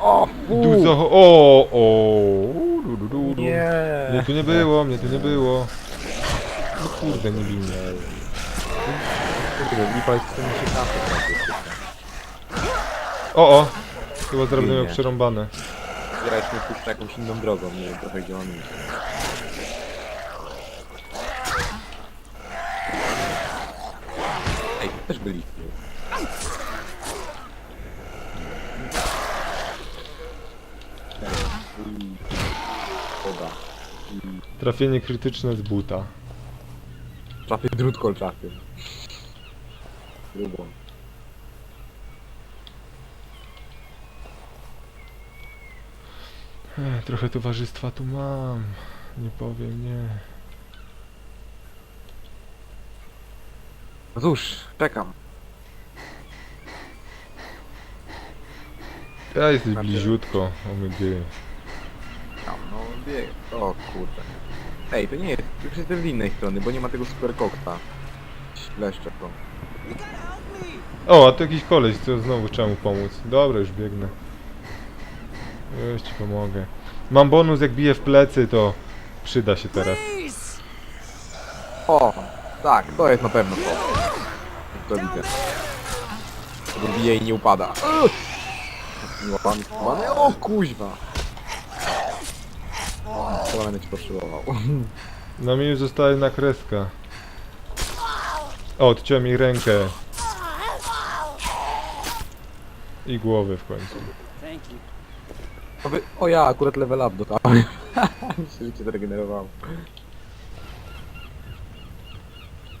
O, Dużo... O, o, du, du, du, du. Nie. Mnie tu nie było, mnie tu nie było. No kurde, nie mnie. Kurde, lipa jest w sumie ciekawe. O, o! Chyba zrobiłem ją przerąbane. Zbieraliśmy puszczę jakąś inną drogą, nie wiem trochę gdzie mamy iść. Ej, też byliśmy. Woda. Trafienie krytyczne z buta. Trafię drut kolczaty. Grubą. Ech, trochę towarzystwa tu mam. Nie powiem, nie. No cóż, czekam. Ja jesteś bliziutko, o my dy. Bieg. O kurde. Ej, to nie jest. Już jestem z innej strony, bo nie ma tego super kokta. Leszcze to. O, a tu jakiś koleś, co znowu trzeba mu pomóc. Dobra, już biegnę. Już ci pomogę. Mam bonus, jak bije w plecy, to przyda się teraz. O! Tak, to jest na pewno to. To widzę. To bije i nie upada. O kuźwa! Chyba będę ci potrzebował. No mi już zostaje jedna kreska. O, odciąłem jej rękę. I głowę w końcu. O, wy... o ja, akurat level up dostałem. Mi się życie zregenerowało.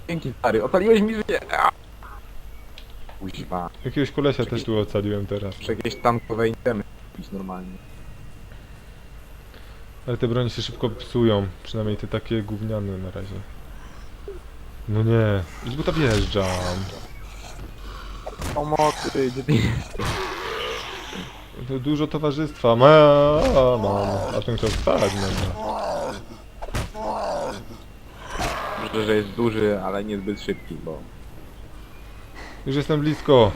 Dzięki stary, ocaliłeś mi życie! Kuźwa. Jakiegoś kolesia też tu ocaliłem teraz. Muszę jakieś tankowe itemy kupić normalnie. Ale te broni się szybko psują. Przynajmniej te takie gówniane na razie. No nie. Z buta wjeżdżam. Pomocy, jesteś? To dużo towarzystwa. Ma, mam. A ten chciał wstać, no. Myślę, że jest duży, ale niezbyt szybki, bo... Już jestem blisko.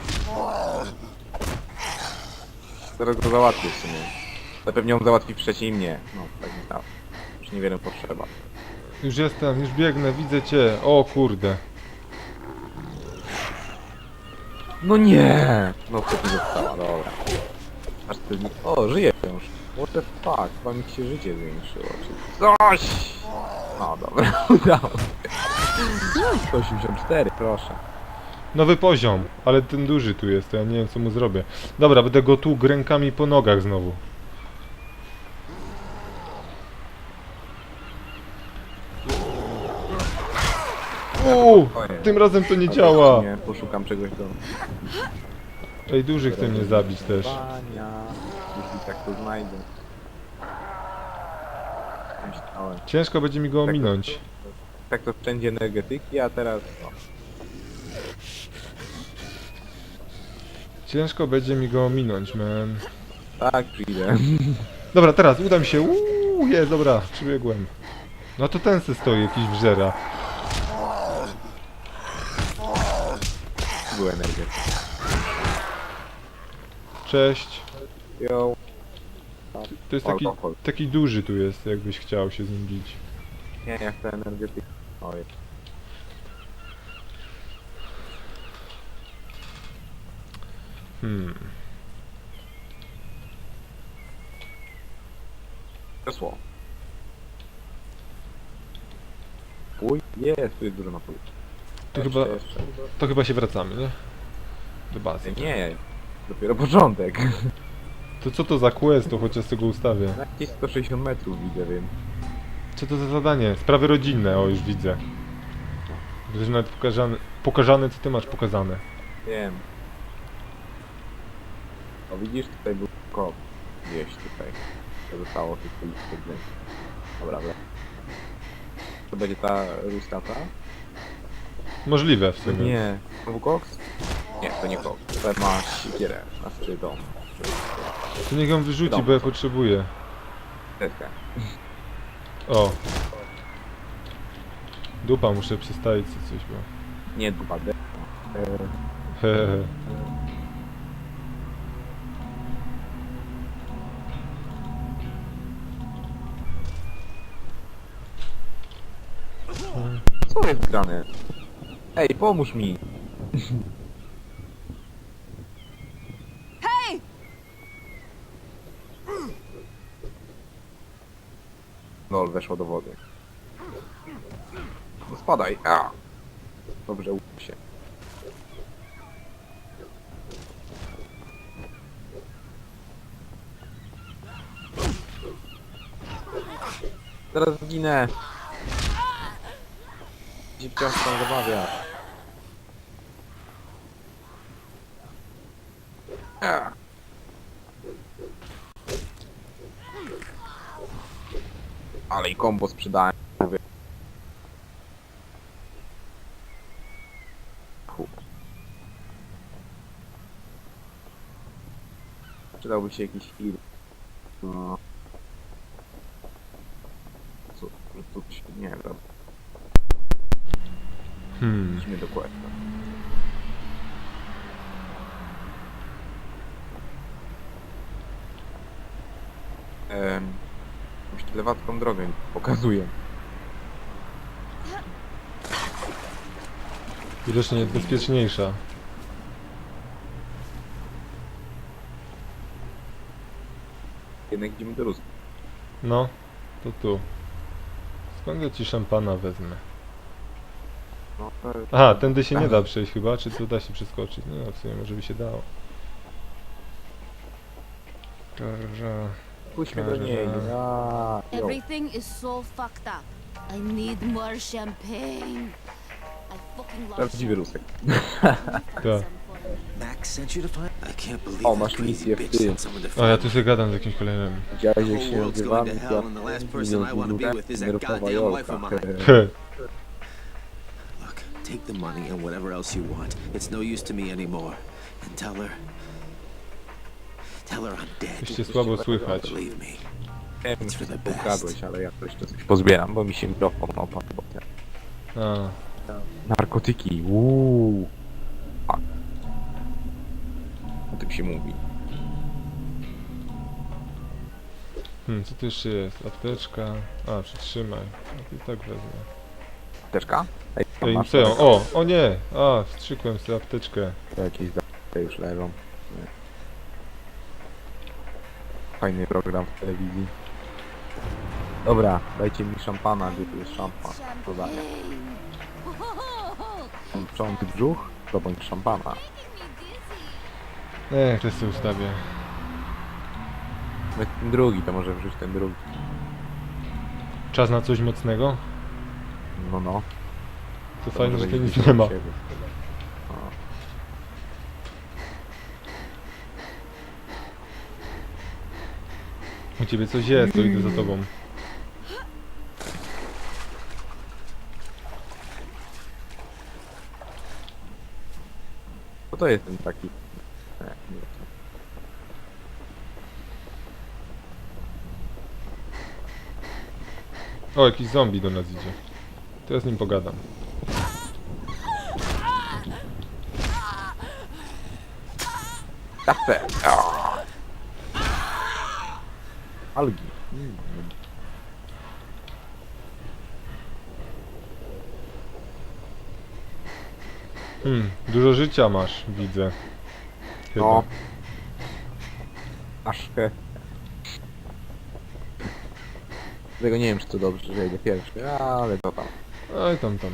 Zaraz go załatwię w sumie. Pewnie on załatwi mnie. No, tak myślałem. Już niewiele potrzeba. Już jestem, już biegnę, widzę cię. O kurde. No nie! No co tu została, dobra. Aż ty... O, żyje już. What the fuck? Chyba mi się życie zwiększyło, czy coś! No dobra, udało się. 184, proszę. Nowy poziom, ale ten duży tu jest, to ja nie wiem co mu zrobię. Dobra, będę go tu rękami po nogach znowu. Tym razem to nie działa. Nie, poszukam czegoś do... Ej, duży chce mnie zabić też. Jeśli tak to znajdę. Myślałem. Ciężko będzie mi go ominąć. Tak to wszędzie energetyki, a teraz no. Ciężko będzie mi go ominąć, man. Tak, przyjdę. Dobra, teraz uda mi się. Uuu, jest, dobra, przybiegłem. No to ten se stoi, jakiś wżera. Był. Cześć. Yo. To jest taki, Alkohol. taki duży tu jest, jakbyś chciał się z nim bić. Nie, ja chcę energetyk. O, jest. Hmm. Kresło. Pój? Jest, tu jest dużo napój. To Jeszcze, chyba, Jeszcze. to chyba się wracamy, nie? Do bazy. Nie, dopiero początek. To co to za quest, to chociaż tego ustawię. Na jakieś 160 metrów widzę, wiem. Co to za zadanie? Sprawy rodzinne, o już widzę. Widzę, że nawet pokazane, pokazane co ty masz pokazane. Wiem. O widzisz, tutaj był kop. Gdzieś tutaj. To zostało tylko gdzieś. Dobra, dobra. To będzie ta rustata? Możliwe w sumie. Nie. To był Nie, to nie Cox. To masz siekierę, znaczy dom. To niech ją wyrzuci, Dom. bo ja potrzebuję. Deskę. O. Dupa, muszę przestawić sobie coś, bo... Nie dupa, deska. Co jest grane? Ej, pomóż mi! Hey! Lol, weszło do wody. No spadaj. A. Dobrze, uda się. Zaraz zginę. Tam zabawia. A. Ale i kombo sprzedałem. Mówię. Przydałby się jakiś heal. No. Co? Tu się nie wiem. Hmm. Idźmy do questa. Ehm, lewacką drogę pokazuję. Widocznie bezpieczniejsza. Jednak idziemy do Ruski. No, to tu. Skąd ja ci szampana wezmę? No, to jest- Aha, tędy się nie da przejść chyba, czy tu da się przeskoczyć? No, w sumie może by się dało. Dobra. Pójdźmy do niej. A, jo. Everything is so fucked up. I need more champagne. I fucking love Prawdziwy champagne. Rusek. Tak. Max sent you to find. I can't believe O, that masz crazy misję w bitch tym. sent someone to O, ja find tu me. sobie gadam z jakimś kolejnym. Widziałeś The jak whole się world's nagrywamy? going to hell and the last person I wanna be with is that Nerwowa goddamn Jolka. wife of mine. Heh. Look, take the money and whatever else you want. It's no use to me anymore. And tell her. Jeszcze słabo słychać. Me. Wiem, ukradłeś, ale ja to jeszcze coś pozbieram, bo mi się mikrofon opadł. A, Narkotyki, uuu. A. O tym się mówi. hmm, co tu jeszcze jest? Apteczka. A, przytrzymaj. No to i tak wezmę. Apteczka? Ej, Ej, co ją? O, o nie! A, wstrzykłem sobie apteczkę. To Jakieś zapy już leżą. Nie. Fajny program w telewizji. Dobra, dajcie mi szampana, gdzie tu jest szampan? Mam prząty brzuch? To bądź szampana. Ech, to sobie ustawię. Weź ten drugi, to może wrzuć ten drugi. Czas na coś mocnego? No no. To fajnie, że będzie nic nie ma. siebie. U ciebie coś jest, to idę za tobą. Co to jest ten taki? Nie, nie wiem. O, jakiś zombie do nas idzie. To ja z nim pogadam. Kafe! O! Algi. Mm. Hmm, dużo życia masz, widzę. Chyba. No. Aszkę. Tego nie wiem, czy to dobrze, że idę pierwszy, ale to tam. Oj, tam, tam.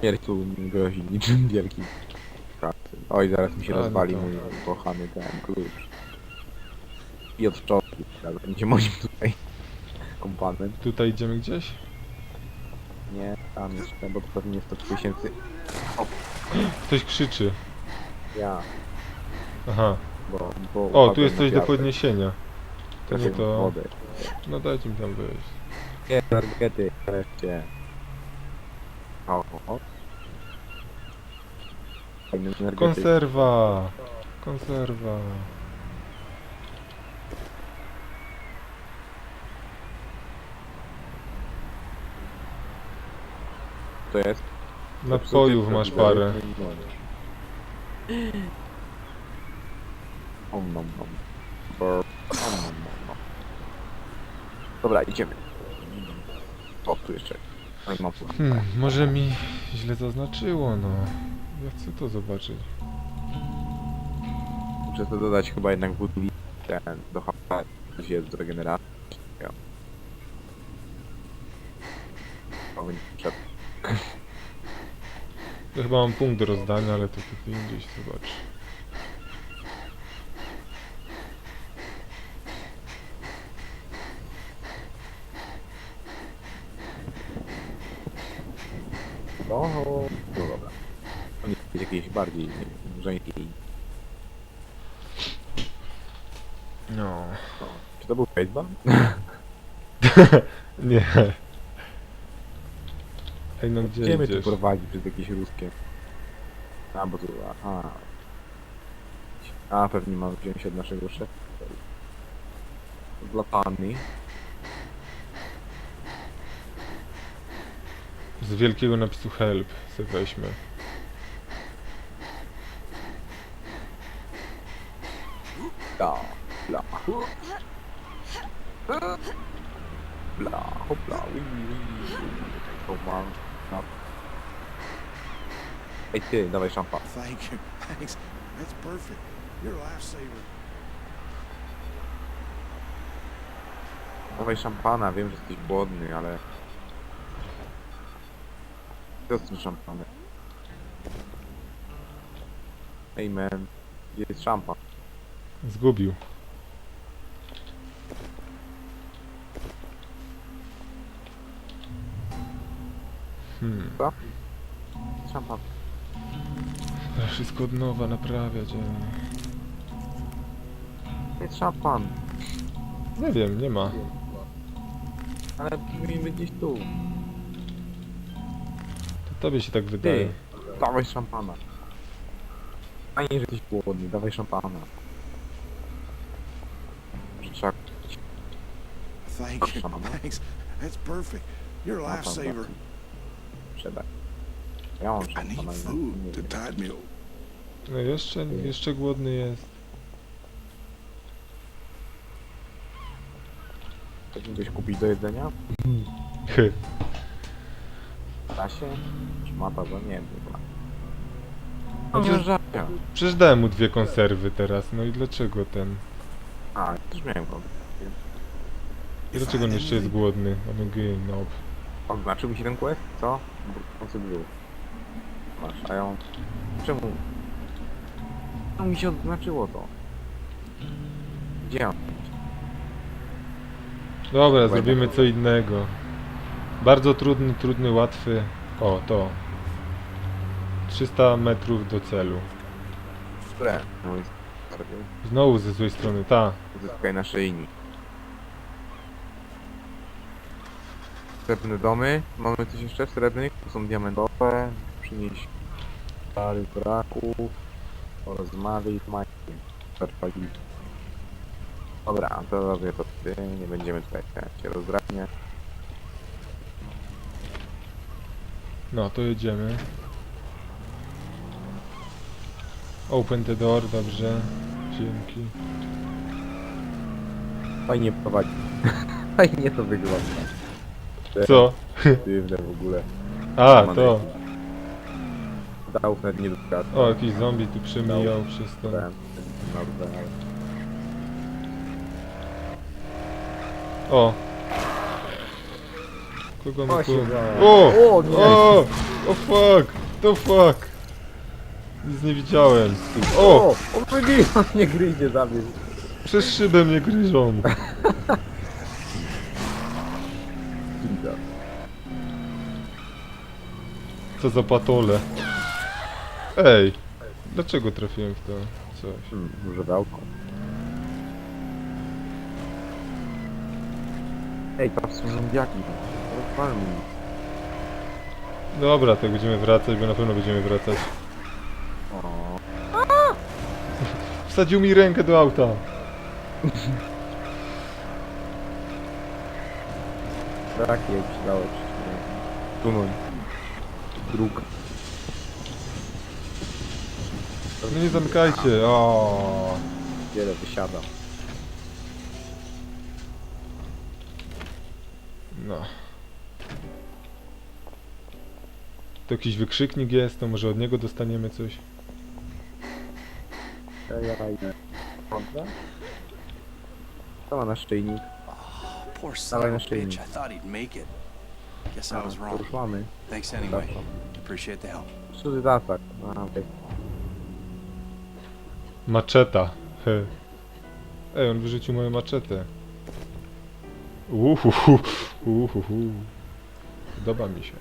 Śmierć tu nie grozi niczym wielkim. pracy. Oj, zaraz mi się A, no rozwali to- mój kochany ten klucz. I od ale będzie moim tutaj kompanem. Tutaj idziemy gdzieś? Nie, tam jeszcze, bo to pewnie 100 tysięcy. Ktoś krzyczy. Ja, Aha. bo... bo O, tu upadłem jest na coś do piasek, podniesienia. To nie trafiłem w to. Wodę. No dajcie mi tam wejść. Nie, targety, wreszcie. O, o, o. Fajny energetyk. Konserwa! Konserwa. To jest? Napojów masz parę. Om nom nom. Brr. Om nom nom nom. Dobra, idziemy. O, tu jeszcze. Mam. Hmm, może mi źle zaznaczyło, no. Ja chcę to zobaczyć. Muszę to dodać chyba jednak buduli ten do HP, gdzie jest do regeneracji. Ja. Powinien przed. Ja chyba mam punkt do rozdania, ale to indziej się zobaczy. No, no dobra. On jest jakiś bardziej żeński. No. Czy to był Facebook? Nie. Ej, no gdzie Gdzie mnie tu idziesz? prowadzi przez jakieś ruskie? A, bo tu, aha. A, pewnie mam wziąć od naszego szefa. Dla pani. Z wielkiego napisu help se weźmy. Bla, bla. Bla, hopla, ui, ui. To mam. No. Ej ty, dawaj szampan. Thank you. Thanks. That's perfect. You're a lifesaver. Dawaj szampana, wiem, że jesteś głodny, ale... Co z tym szampanem? Ej man, gdzie jest szampan? Zgubił. Hmm. Szampan. Trzeba wszystko od nowa naprawiać, ale... Jest szampan, Nie wiem, nie ma. ale powinien gdzieś tu. To tobie się tak wydaje. Ty, dawaj szampana. Fajnie, że jesteś głodny, dawaj szampana. Że trzeba Thank you. Thanks. That's perfect. You're a szampan lifesaver. Sprzedać. Ja mam I need i food tide. No jeszcze, jeszcze głodny jest. Chcesz mi coś kupić do jedzenia? Hy. Da się? Szmata za nie wiem. chyba. No No żarcia. Przecież dałem mu dwie konserwy teraz, no i dlaczego ten? A, też miałem go. I dlaczego on jeszcze jest głodny? On gej, no. Oznaczył mi się ten quest? Co? Sobie był. Masz, a ja mam... Czemu? Czemu mi się odznaczyło to? Gdzie on? Dobra, zrobimy co innego. Bardzo trudny, trudny, łatwy. O, to. 300 metrów do celu. Które? No. Bardziej. Znowu ze złej strony, ta. Uzyskaj naszyjnik. Srebrne domy. Mamy coś jeszcze srebrnych? To są diamentowe. Przynieś stary braków. Porozmawiaj z Majkiem. Czerpali. Dobra, to robię to ty. Nie będziemy tutaj się rozdrabnie. No, to jedziemy. Open the door, dobrze. Dzięki. Fajnie prowadzi. Fajnie to wygląda. Co? Dziwne w ogóle. A, to. Dał nawet nie dotknął. O, jakiś zombie tu przemijał przez to. O! Kogo my O, tu... się za- O! O, nie. O! O fuck! To fuck! Nic nie widziałem. O! O! On wygrywa, nie gryzie, zabierz. Przez szybę mnie gryżą. Co za patole. Ej! Dlaczego trafiłem w to coś? Hmm, duże wałko. Ej, tam są zombiaki. Dobra, to będziemy wracać, bo na pewno będziemy wracać. O, Wsadził mi rękę do auta. tak jej przydało. Tunąć. Dróg. No nie zamykajcie. O. Wiele wysiada. No. To jakiś wykrzyknik jest, to może od niego dostaniemy coś. Ja, ja idę. Dobra. To ma. Poor Dawaj na a szyjnik. bitch. I thought he'd make it. Guess I was to wrong. już mamy. Thanks anyway. Appreciate the help. Szósty tasak. A, okej. Maczeta. He. Ej, on wyrzucił moją maczetę. Uhuhu. Uhuhu. Podoba mi się.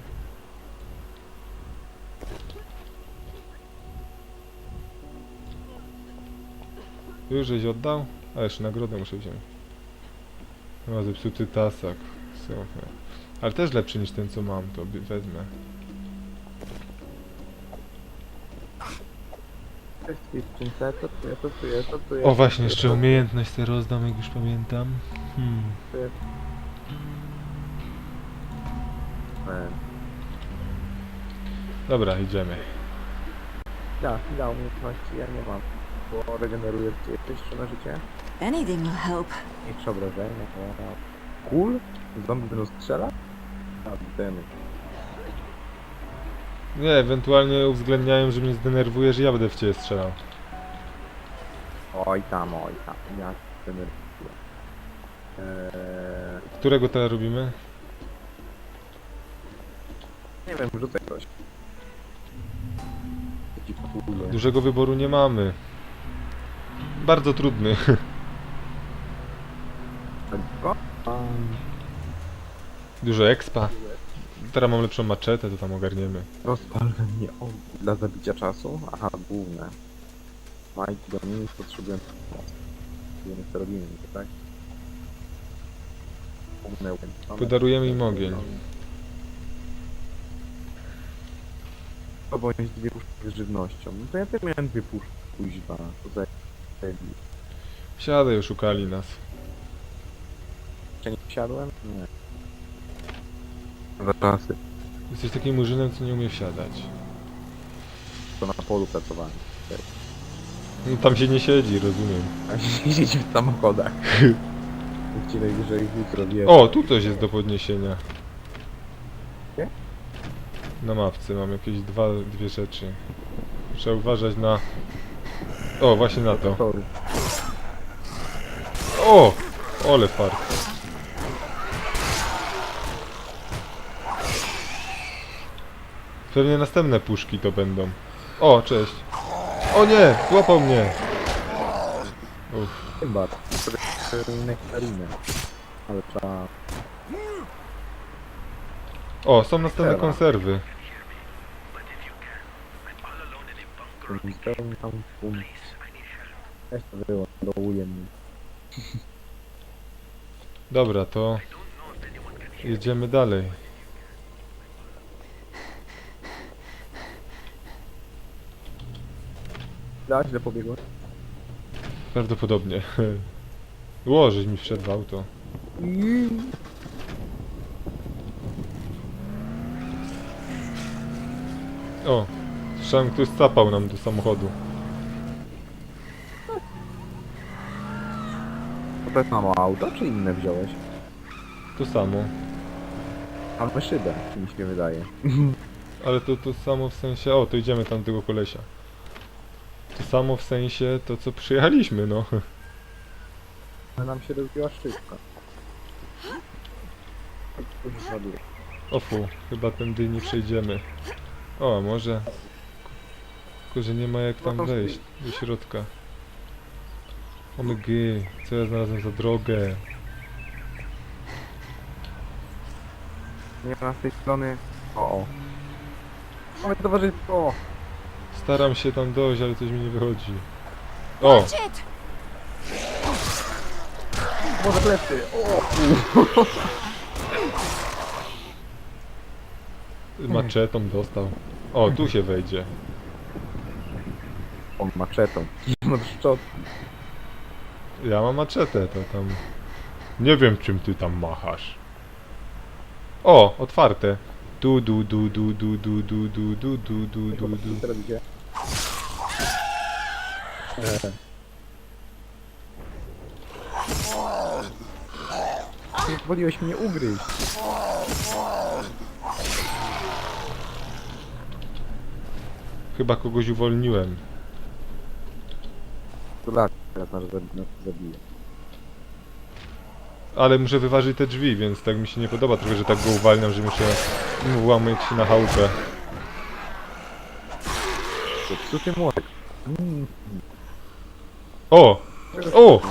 Już żeś oddał? A jeszcze nagrodę muszę wziąć. No, zepsuty tasak. Super. Ale też lepszy niż ten co mam, to wezmę. Tu tu co tu jest? O właśnie, jeszcze umiejętność sobie rozdam, jak już pamiętam. Hmm. Dobra, idziemy. Da, da umiejętności, ja nie mam. Bo regeneruję jeszcze na życie. Anything will help. Większe obrażenia. Kul? Zombie będą strzelać? Nie, ewentualnie uwzględniają, że mnie zdenerwujesz, że ja będę w ciebie strzelał. Oj tam, oj tam. Ja ten. Eee, Którego teraz robimy? nie wiem, rzucaj coś. Dużego wyboru nie mamy. Bardzo trudny. O, a, Dużo expa. Teraz mam lepszą maczetę, to tam ogarniemy. Rozpal we mnie o, dla zabicia czasu? Aha, główne. Majki do minus potrzebują pomocy. Wiemy co robimy, tak? Główne. Podarujemy im ogień. To bądź dwie puszki z żywnością. No to ja też miałem dwie puszki, kuźwa. To za... Siadaj, oszukali nas. Jeszcze nie wsiadłem? Nie. Jesteś takim murzynem, co nie umie wsiadać. To na polu pracowałem. No, tam się nie siedzi, rozumiem. A się siedzi w samochodach. Ci najwyżej jutro wie. O, tu coś jest do podniesienia. Gdzie? Na mapce mam jakieś dwa, dwie rzeczy. Trzeba uważać na... O, właśnie na to. O! Ole fart. Pewnie następne puszki to będą. O, cześć. O nie! Złapał mnie! Uff. Chyba. To. Ale trzeba... O, są następne Trzeba. konserwy. Zupełnie tam punkt. Weź to było, dołuję mi. Dobra, to... Jedziemy dalej. Da, źle pobiegłem. Prawdopodobnie. Ło, żeś mi wszedł w auto. O, słyszałem, ktoś capał nam do samochodu. To też samo auto, czy inne wziąłeś? To samo. Mamy szybę, mi się wydaje. Ale to to samo w sensie... O, to idziemy tam tego kolesia. To samo w sensie to, co przyjechaliśmy, no. Ale nam się rozbiła. To już ładuję. O fu, chyba tędy nie przejdziemy. O, a może... Tylko, że nie ma jak tam wejść do środka. Omg, co ja znalazłem za drogę? Nie ma z tej strony... O, o. Mamy towarzystwo! Staram się tam dojść, ale coś mi nie wychodzi. O! Może plecy! O! Maczetą dostał. O, tu się wejdzie. On maczetą. No szczot. Ja mam maczetę, to tam... Nie wiem, czym ty tam machasz. O, otwarte. Du du du du du du du du du du du du du. Co robicie? Eee. Pozwoliłeś mnie ugryźć. Chyba kogoś uwolniłem. To tak, teraz nas zabi- nas zabije. Ale muszę wyważyć te drzwi, więc tak mi się nie podoba trochę, że tak go uwalniam, że muszę włamać się na chałupę. Zepsuty młotek. Mm. O! O!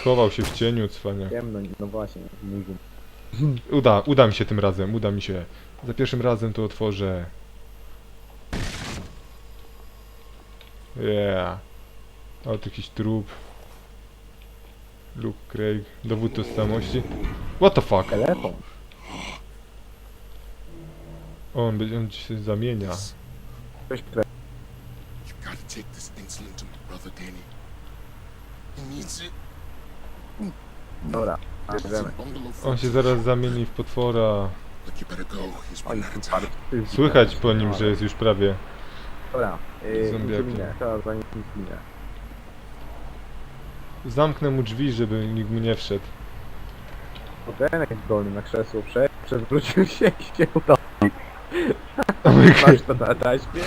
Schował się w cieniu, cwaniak. Ciemno, no właśnie, mój wum. Uda, uda mi się tym razem, uda mi się. Za pierwszym razem to otworzę. Yeah. O, tu jakiś trup. Luke Craig. Dowód tożsamości. What the fuck? Telefon. O, on, będzie- on się zamienia. Ktoś, które... You've got to take this insulin to my brother Danny. He needs it. Dobra, bierzemy. On się zaraz zamieni w potwora. Oj. Słychać po nim, że jest już prawie. Dobra, yy, insulinę. Zamknę mu drzwi, żeby nikt mu nie wszedł. Potenek dolny na krzesło przed, przewrócił się i się utopił. Masz to na taśmie?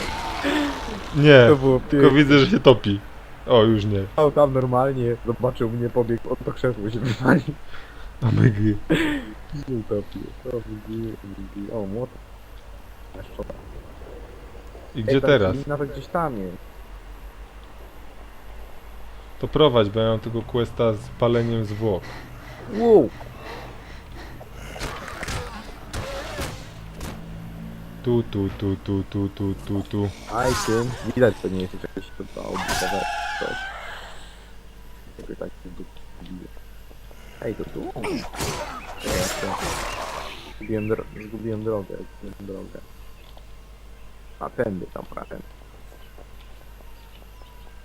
Nie, To było tylko piękne. widzę, że się topi. O, już nie. Stał tam normalnie, zobaczył mnie, pobiegł, od to krzesło się wywalił. Omygy. I się utopił. O, widzi. O, młotek. Szczota. I Ej, gdzie ta teraz? to gdzieś tam jest. To prowadź, bo ja mam tego questa z paleniem zwłok. Wow! Tu, tu, tu, tu, tu, tu, tu, tu. Aj, tym. Widać, to nie jest jakieś to obudowe coś. Jakby tak się bije. Ej, to tu? Zgubiłem, dro zgubiłem drogę, zgubiłem drogę. A tędy tam prawie.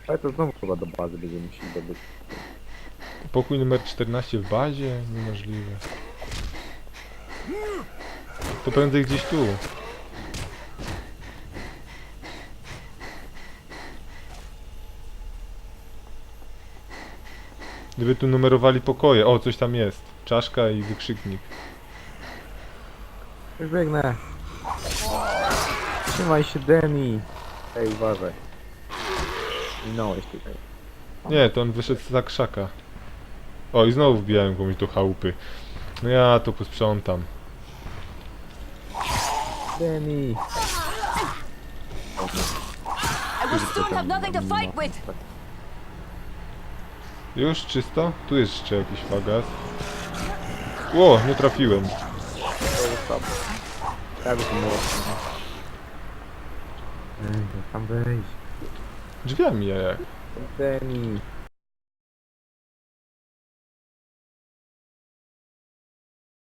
Ale to znowu chyba do bazy będziemy musieli dobyć. Pokój numer 14 w bazie? Niemożliwe. To prędzej gdzieś tu. Gdyby tu numerowali pokoje. O, coś tam jest. Czaszka i wykrzyknik. Już biegnę. Trzymaj się, Demi. Ej, uważaj. Minąłeś tutaj. Nie, to on wyszedł za krzaka. O, i znowu wbijałem komuś do chałupy. No ja to posprzątam. Demi. I will soon have nothing to fight with. Już czysto? Tu jest jeszcze jakiś fagas. Ło, nie trafiłem. To ustaw. Jak to mocno. Ej, jak tam wejść. Drzwiami jak. Demi.